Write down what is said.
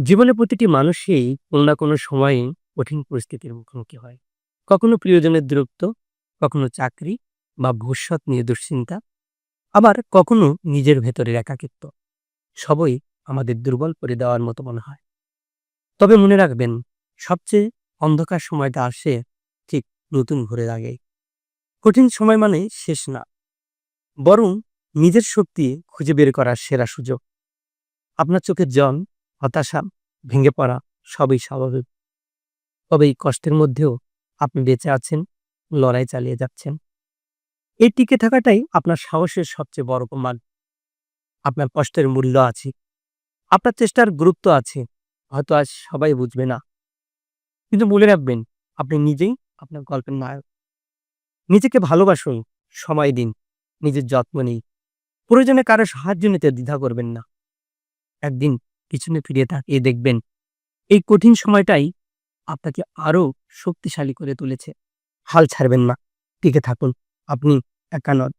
জীবনে প্রতিটি মানুষই কোনো না কোনো সময়ে কঠিন পরিস্থিতির মুখোমুখি হয়। কখনো প্রিয়জনের দূরত্ব, কখনো চাকরি বা ভবিষ্যৎ নিয়ে দুশ্চিন্তা, আবার কখনো নিজের ভেতরের একাকিত্ব। সবই আমাদের দুর্বল করে দেওয়ার মতো মনে হয়। তবে মনে রাখবেন, সবচেয়ে অন্ধকার সময়টা আসে ঠিক নতুন ঘুরে আগে কঠিন সময় মানে শেষ না, বরং নিজের শক্তি খুঁজে বের করার সেরা সুযোগ। আপনার চোখের জল হতাশা, ভেঙে পড়া সবই স্বাভাবিক। তবে এই কষ্টের মধ্যেও আপনি বেঁচে আছেন, লড়াই চালিয়ে যাচ্ছেন। এই টিকে থাকাটাই আপনার সাহসের সবচেয়ে বড় প্রমাণ। আপনার কষ্টের মূল্য আছে, আপনার চেষ্টার গুরুত্ব আছে, হয়তো আজ সবাই বুঝবে না। কিন্তু মনে রাখবেন, আপনি নিজেই আপনার গল্পের নায়ক। নিজেকে ভালোবাসুন, সময় দিন, নিজের যত্ন নিন। প্রয়োজনে কারও সাহায্য নিতে দ্বিধা করবেন না। একদিন পিছনে ফিরে তাকিয়ে দেখবেন, এই কঠিন সময়টাই আপনাকে আরও শক্তিশালী করে তুলেছে। হাল ছাড়বেন না। টিকে থাকুন। আপনি একা নন।